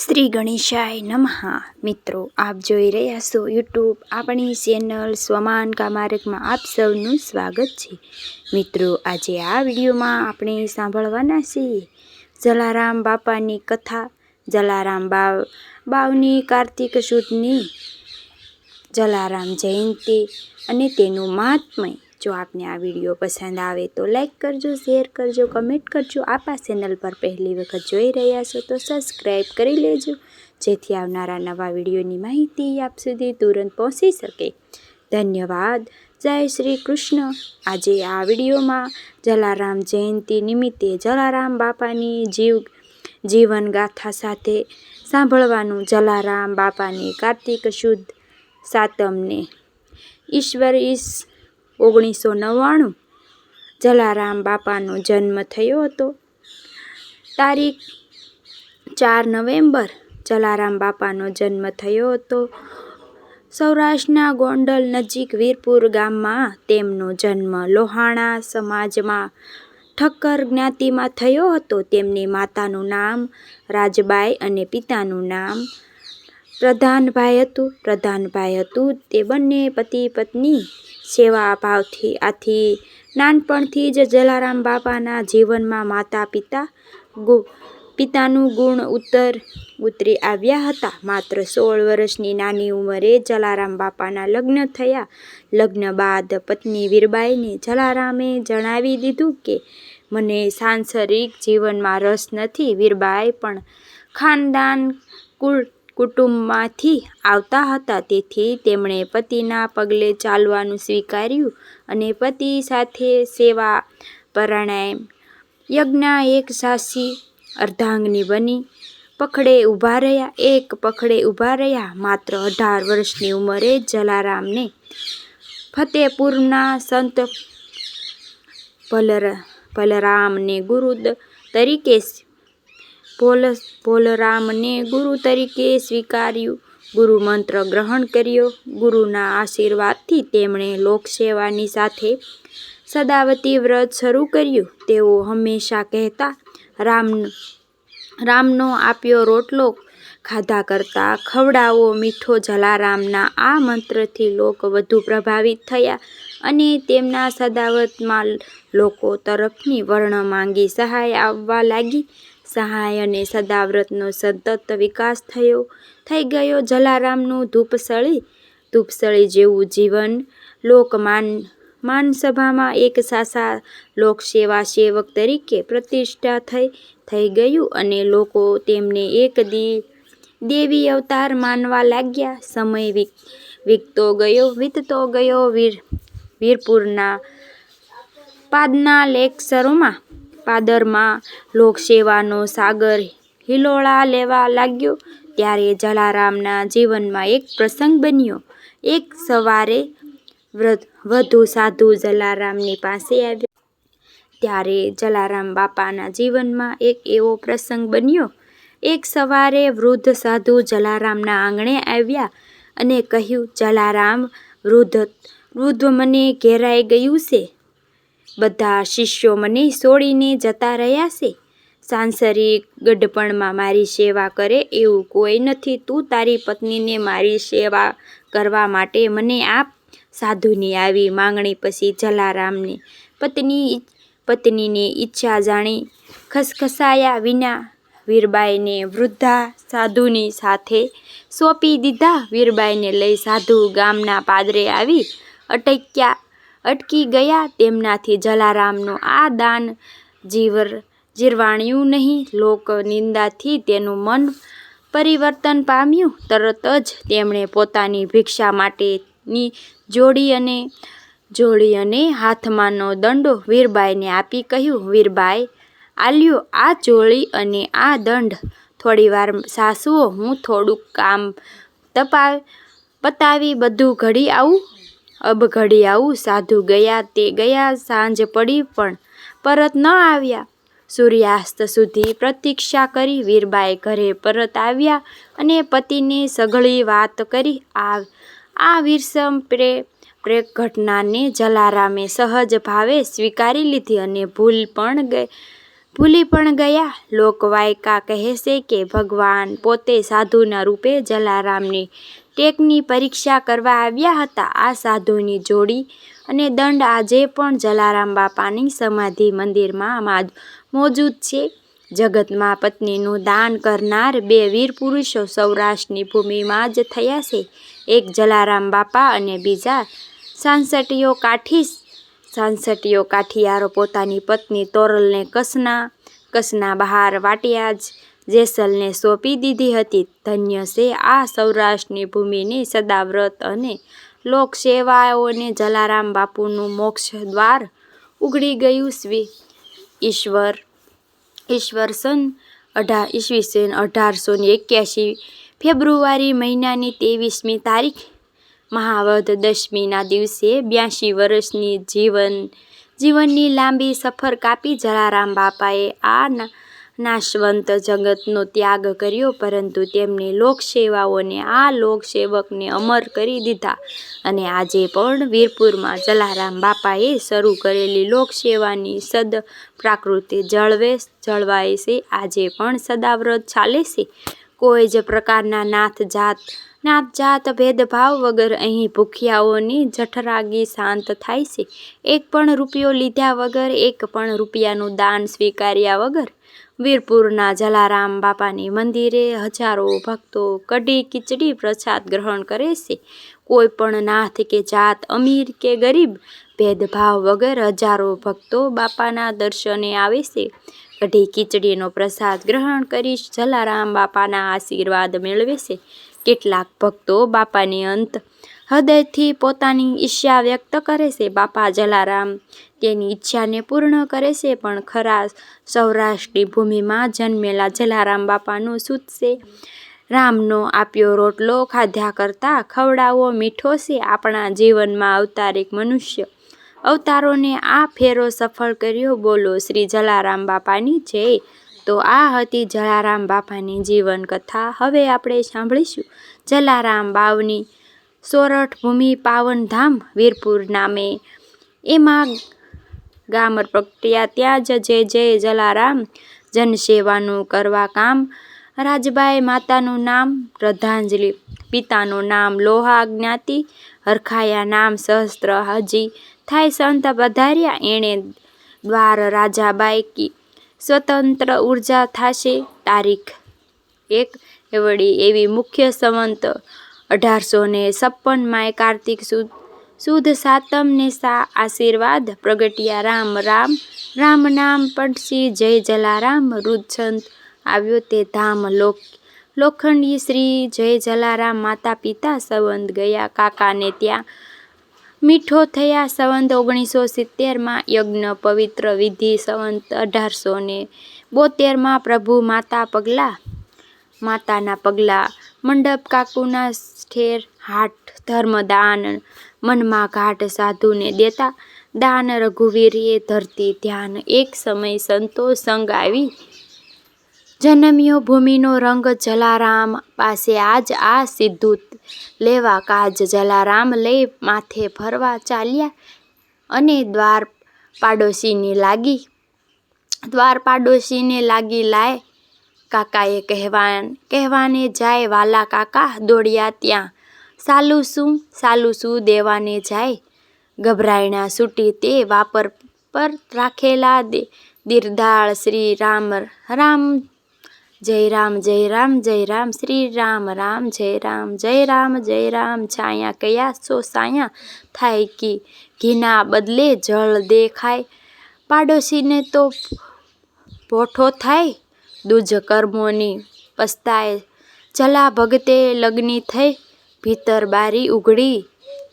શ્રી ગણેશાય નમઃ. મિત્રો, આપ જોઈ રહ્યા છો યુટ્યુબ આપણી ચેનલ સ્વમાન કામારકમાં આપ સૌનું સ્વાગત છે. મિત્રો, આજે આ વિડીયોમાં આપણે સાંભળવાના છીએ જલારામ બાપાની કથા, જલારામ બાવ, બાવની કાર્તિક સુદની જલારામ જયંતિ અને તેનું મહાત્મય જો આપને આ વીડિયો પસંદ આવે તો લાઈક કરજો શેર કરજો કમેન્ટ કરજો. આપ આ ચેનલ પર પહેલી વખત જોઈ રહ્યા છો તો સબસ્ક્રાઈબ કરી લેજો. જેથી આવનારા નવા વિડીયોની માહિતી આપ સુધી તુરંત પહોંચી શકે. ધન્યવાદ. જય શ્રી કૃષ્ણ. આજે આ વિડીયોમાં જલારામ જયંતિ નિમિત્તે જલારામ બાપાની જીવ, જીવન ગાથા સાથે સાંભળવાનું જલારામ બાપાની કાર્તિક શુદ્ધ સાતમને. ઈશ્વર ઈશ ઓગણીસો નવ્વાણું જલારામ બાપાનો જન્મ થયો હતો. તારીખ ચાર નવેમ્બર જલારામ બાપાનો જન્મ થયો હતો. સૌરાષ્ટ્રના ગોંડલ નજીક વીરપુર ગામમાં તેમનો જન્મ લોહાણા સમાજમાં ઠક્કર જ્ઞાતિમાં થયો હતો. તેમની માતાનું નામ રાજબાઈ અને પિતાનું નામ પ્રધાનભાઈ હતું પ્રધાનભાઈ હતું તે બંને પતિ પત્ની સેવા ભાવથી આથી નાનપણથી જ જલારામ બાપાના જીવનમાં માતા પિતા ગુ, પિતાનું ગુણ ઉત્તર ઉતરી આવ્યા હતા. માત્ર સોળ વર્ષની નાની ઉંમરે જલારામ બાપાના લગ્ન થયા. લગ્ન બાદ પત્ની વીરબાઈને જલારામે જણાવી દીધું કે, મને સાંસારિક જીવનમાં રસ નથી. વીરબાઈ પણ ખાનદાન કુળ કુટુંબમાંથી આવતા હતા. તેથી તેમણે પતિના પગલે ચાલવાનું સ્વીકાર્યું અને પતિ સાથે સેવા પ્રાણાયામ, યજ્ઞ એક સાસી અર્ધાંગની બની. પખડે ઊભા રહ્યા. એક પખડે ઊભા રહ્યા. માત્ર અઢાર વર્ષની ઉંમરે જલારામને ફતેપુરના સંત ભલર ભલરામને ગુરુ તરીકે ભોલ ભોલરામને ગુરુ તરીકે સ્વીકાર્યું. ગુરુ મંત્ર ગ્રહણ કર્યો. ગુરુના આશીર્વાદથી તેમણે લોકસેવાની સાથે સદાવતી વ્રત શરૂ કર્યું. તેઓ હંમેશા કહેતા, રામ, રામનો આપ્યો રોટલો ખાધા કરતા ખવડાવો મીઠો જલારામના. આ મંત્રથી લોક વધુ પ્રભાવિત થયા અને તેમના સદાવતમાં લોકો તરફની વર્ણ માંગી સહાય આવવા લાગી. સહાય અને સદાવ્રતનો સતત વિકાસ થયો. થઈ ગયો જલારામનું ધૂપસળી. ધૂપસળી જેવું જીવન લોકમાન, માનસભામાં એક સાસા લોકસેવા સેવક તરીકે પ્રતિષ્ઠા થઈ થઈ ગયું અને લોકો તેમને એક દી દેવી અવતાર માનવા લાગ્યા. સમય વીત, વીતતો ગયો વીતતો ગયો વીર, વીરપુરના પાદના લેક્ચરોમાં પાદરમાં લોકસેવાનો સાગર હિલોળા લેવા લાગ્યો, ત્યારે જલારામના જીવનમાં એક પ્રસંગ બન્યો. એક સવારે વધુ સાધુ જલારામની પાસે આવ્યા. ત્યારે જલારામ બાપાના જીવનમાં એક એવો પ્રસંગ બન્યો. એક સવારે વૃદ્ધ સાધુ જલારામના આંગણે આવ્યા અને કહ્યું, જલારામ, વૃદ્ધ વૃદ્ધ મને ઘેરાઈ ગયું છે. બધા શિષ્યો મને છોડીને જતા રહ્યા છે. સાંસારિક ગઢપણમાં મારી સેવા કરે એવું કોઈ નથી. તું તારી પત્નીને મારી સેવા કરવા માટે મને આપ સાધુની આવી માંગણી પછી જલારામને પત્ની પત્નીની ઈચ્છા જાણી ખસખસાયા વિના વીરબાઈને વૃદ્ધા સાધુની સાથે સોંપી દીધા. વીરબાઈને લઈ સાધુ ગામના પાદરે આવી અટક્યા. અટકી ગયા તેમનાથી જલારામનું આ દાન જીવર જીરવાણ્યું નહીં. લોક નિંદાથી તેનું મન પરિવર્તન પામ્યું. તરત જ તેમણે પોતાની ભિક્ષા માટેની જોડી અને જોડી અને હાથમાંનો દંડો વીરબાઈને આપી કહ્યું. વીરબાઈ, આલ્યો, આ જોડી અને આ દંડ. થોડીવાર સાસુઓ, હું થોડુંક કામ તપા પતાવી બધું ઘડી આવું. અબ ઘડી આવું, સાધુ ગયા તે ગયા, સાંજ પડી પણ પરત ન આવ્યા. સૂર્યાસ્ત સુધી પ્રતીક્ષા કરી વીરબાઈ ઘરે પરત આવ્યા અને પતિને સઘળી વાત કરી આ આ વિરસમ પ્રે, પ્રેક ઘટનાને જલારામે સહજ ભાવે સ્વીકારી લીધી અને ભૂલ પણ ગઈ. ભૂલી પણ ગયા. લોકવાયકા કહેશે કે ભગવાન પોતે સાધુના રૂપે જલારામની ટેકની પરીક્ષા કરવા આવ્યા હતા. આ સાધુની જોડી અને દંડ આજે પણ જલારામ બાપાની સમાધિ મંદિરમાં મોજૂદ છે. જગતમાં પત્નીનું દાન કરનાર બે વીર પુરુષો સૌરાષ્ટ્રની ભૂમિમાં જ થયા છે. એક જલારામ બાપા અને બીજા સાંસટીઓ કાઠી સાંસટીયો કાઠિયારો પોતાની પત્ની તોરલને કસના કસના બહાર વાટિયા જ જેસલને સોંપી દીધી હતી. ધન્ય છે આ સૌરાષ્ટ્રની ભૂમિની સદાવ્રત અને લોકસેવાઓને જલારામ બાપુનું મોક્ષ દ્વાર ઉઘડી ગયું સ્વી ઈશ્વર. ઈશ્વર સન અઢાર ઈસવીસન અઢારસો ને એક્યાસી ફેબ્રુઆરી મહિનાની ત્રેવીસમી તારીખ મહાવદ દશમીના દિવસે બ્યાસી વર્ષની જીવન, જીવનની લાંબી સફર કાપી જલારામ બાપાએ આ નાશવંત જગતનો ત્યાગ કર્યો, પરંતુ તેમણે લોકસેવાઓને આ લોકસેવકને અમર કરી દીધા અને આજે પણ વીરપુરમાં જલારામ બાપાએ શરૂ કરેલી લોકસેવાની સદ પ્રાકૃતિ જળવે, જળવાય છે. આજે પણ સદાવ્રત ચાલે છે. કોઈ જ પ્રકારના નાથ જાત નાત જાત ભેદભાવ વગર અહીં ભૂખ્યાઓની જઠરાગી શાંત થાય છે. એક પણ રૂપિયો લીધા વગર, એક પણ રૂપિયાનું દાન સ્વીકાર્યા વગર વીરપુરના જલારામ બાપાની મંદિરે હજારો ભક્તો કઢી ખીચડી પ્રસાદ ગ્રહણ કરે છે. કોઈ પણ નાથ કે જાત, અમીર કે ગરીબ, ભેદભાવ વગર હજારો ભક્તો બાપાના દર્શને આવે છે. કઢી ખીચડીનો પ્રસાદ ગ્રહણ કરી જલારામ બાપાના આશીર્વાદ મેળવે છે. કેટલાક ભક્તો બાપાની અંત હૃદયથી પોતાની ઈચ્છા વ્યક્ત કરે છે. બાપા જલારામ તેની ઈચ્છાને પૂર્ણ કરે છે, પણ ખરા સૌરાષ્ટ્રની ભૂમિમાં જન્મેલા જલારામ બાપાનું છે. રામનો આપ્યો રોટલો ખાધ્યા કરતાં ખવડાવો મીઠો છે. આપણા જીવનમાં અવતાર એક મનુષ્ય. અવતારોને આ ફેરો સફળ કર્યો. બોલો શ્રી જલારામ બાપાની જય. તો આ હતી જલારામ બાપાની જીવન કથા હવે આપણે સાંભળીશું જલારામ બાવની સોરઠ ભૂમિ પાવન ધામ વીરપુર નામે. એમાં ગામર પ્રક્રિયા ત્યાં જ જે જય જલારામ જનસેવાનું કરવા કામ. રાજબાઈ માતાનું નામ, શ્રદ્ધાંજલિ, પિતાનું નામ, લોહા જ્ઞાતિ, હરખાયા નામ, સહસ્ત્ર હાજી. થાય સંત પધાર્યા, એણે દ્વાર રાજાબાઈ કી સ્વતંત્ર ઊર્જા થશે. તારીખ એક. એવડી એવી મુખ્ય સંવંત અઢારસો ને છપ્પનમાં કાર્તિક સુદ સુદ સાતમ ને સા આશીર્વાદ પ્રગટ્યા. રામ રામ રામ નામ પડશી, જય જલારામ રુદછંત આવ્યો તે ધામ લોક, લોખંડી શ્રી, જય જલારામ માતા પિતા સંવંત ગયા, કાકાને ત્યાં મીઠો થયા સંવંત ઓગણીસો સિત્તેરમાં યજ્ઞ પવિત્ર વિધિ સંવંત અઢારસો ને બોતેરમાં પ્રભુ માતા પગલાં, માતાના પગલાં, મંડપ કાકુના ઠેર હાટ ધર્મદાન મનમાં ઘાટ સાધુને દેતા, દાન રઘુવીરીએ ધરતી ધ્યાન. એક સમય સંતો સંગ આવી જન્મ્યો ભૂમિનો રંગ જલારામ પાસે આજ આ સિદ્ધું લેવા કાજ જલારામ લઈ માથે ફરવા ચાલ્યા અને દ્વાર પાડોશીને લાગી. દ્વાર પાડોશીને લાગી લાય કાકાએ કહેવા કહેવાને જાય વાલા કાકા દોડ્યા ત્યાં. સાલું શું સાલું શું દેવાને જાય? ગભરાયણા સૂટી તે વાપર પર રાખેલા દીર્ધાળ શ્રી રામ રામ જય રામ જય રામ જય રામ, શ્રી રામ રામ, જય રામ જય રામ જય રામ. છાયા કયા સો સાયા? થાય કી ઘીના બદલે જળ દેખાય. પાડોશીને તો ભોઠો થાય. દૂજ કર્મોની પસ્તાય ચલા ભગતે લગ્ની થઈ. ભીતર બારી ઉઘડી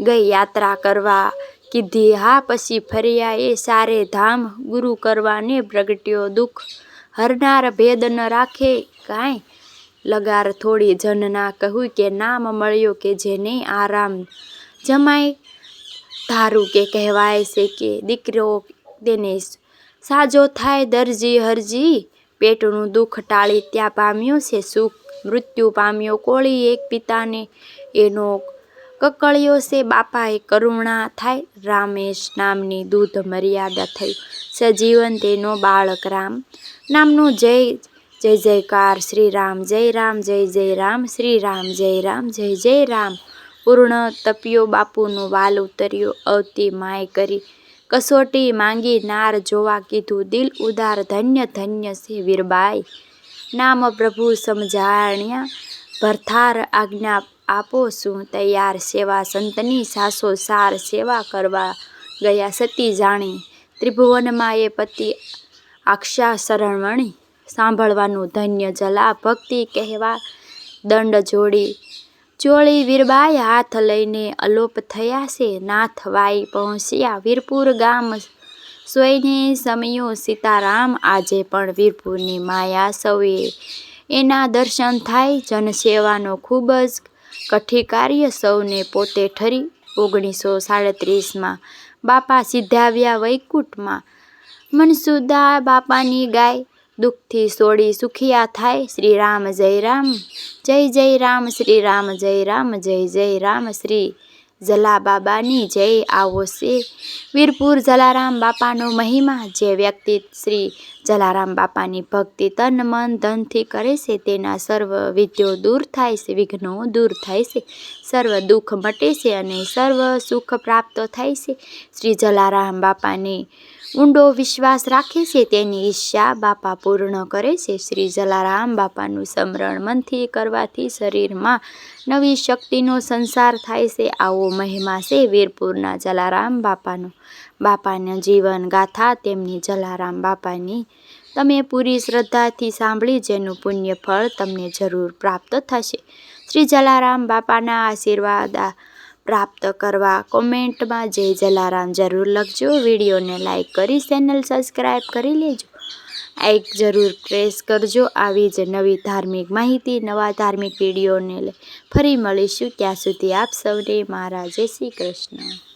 ગઈ યાત્રા કરવા. કીધી હા પછી ફર્યા એ સારે ધામ. ગુરુ કરવાને પ્રગટ્યો દુઃખ. હરનાર ભેદ ન રાખે કાંઈ? લગાર થોડી જનના કહ્યું કે નામ મળ્યો કે જેને આરામ જમાય. ધારું કે કહેવાય છે કે દીકરો તેને સાજો થાય દરજી હરજી. પેટનું દુઃખ ટાળી ત્યાં પામ્યું છે સુખ. મૃત્યુ પામ્યો કોળી એક પિતાને. એનો કકળ્યો છે બાપાએ કરુણા થાય. રામેશ નામની દૂધ મર્યાદા થયું સજીવન તેનો બાળક રામ. નામનું જય જય જયકાર. શ્રી રામ, જય રામ, જય જય રામ. શ્રી રામ, જય રામ, જય જય રામ. પૂર્ણ તપ્યો બાપુનું વાલ ઉતર્યો. અવતી માય કરી કસોટી માંગી નાર જોવા કીધું. દિલ ઉદાર ધન્ય ધન્ય છે વીરબાઈ. નામ પ્રભુ સમજાણ્યા. ભરથાર આજ્ઞા આપો શું તૈયાર સેવા સંતની સાસો સાર સેવા કરવા ગયા સતી જાણી. ત્રિભુવનમાં એ પતિ આક્ષા શરણવણી સાંભળવાનું ધન્ય જલા ભક્તિ કહેવા દંડ જોડી. ચોળી વીરબાઈ હાથ લઈને અલોપ થયા છે. નાથ વાઈ પહોંચ્યા વીરપુર ગામ. સોયને સમયો સીતારામ. આજે પણ વીરપુરની માયા સૌએ એના દર્શન થાય જનસેવાનો ખૂબ જ કઠી કાર્ય સૌને પોતે ઠરી ઓગણીસો સાડત્રીસમાં. બાપા સિદ્ધાવ્યા વૈકુંઠમાં. મનસુદા બાપાની ગાય દુઃખથી સોડી સુખિયા થાય. શ્રી રામ જય રામ, જય જય રામ શ્રી રામ જય રામ, જય જય રામ, શ્રી જલા બાબાની જય આવો છે વીરપુર જલારામ બાપાનો મહિમા, જે વ્યક્તિ શ્રી જલારામ બાપાની ભક્તિ તન મન ધનથી કરે છે તેના સર્વ વિદ્યો દૂર થાય છે વિઘ્નો દૂર થાય છે સર્વ દુઃખ મટે છે અને સર્વ સુખ પ્રાપ્ત થાય છે શ્રી જલારામ બાપાની ઊંડો વિશ્વાસ રાખે છે તેની ઈચ્છા બાપા પૂર્ણ કરે છે. શ્રી જલારામ બાપાનું સ્મરણ મનથી કરવાથી શરીરમાં નવી શક્તિનો સંસાર થાય છે. આવો મહિમા છે વીરપુરના જલારામ બાપાનો. બાપાના જીવન ગાથા તેમની જલારામ બાપાની. તમે પૂરી શ્રદ્ધાથી સાંભળી જેનું પુણ્ય ફળ તમને જરૂર પ્રાપ્ત થશે. શ્રી જલારામ બાપાના આશીર્વાદ આ પ્રાપ્ત કરવા કોમેન્ટમાં જય જલારામ જરૂર લખજો. વિડીયોને લાઈક કરી, ચેનલ સબસ્ક્રાઈબ કરી લેજો. એક જરૂર પ્રેસ કરજો. આવી જ નવી ધાર્મિક માહિતી, નવા ધાર્મિક વિડીયોને લઈ ફરી મળીશું. ત્યાં સુધી આપ સૌને મારા શ્રી કૃષ્ણ.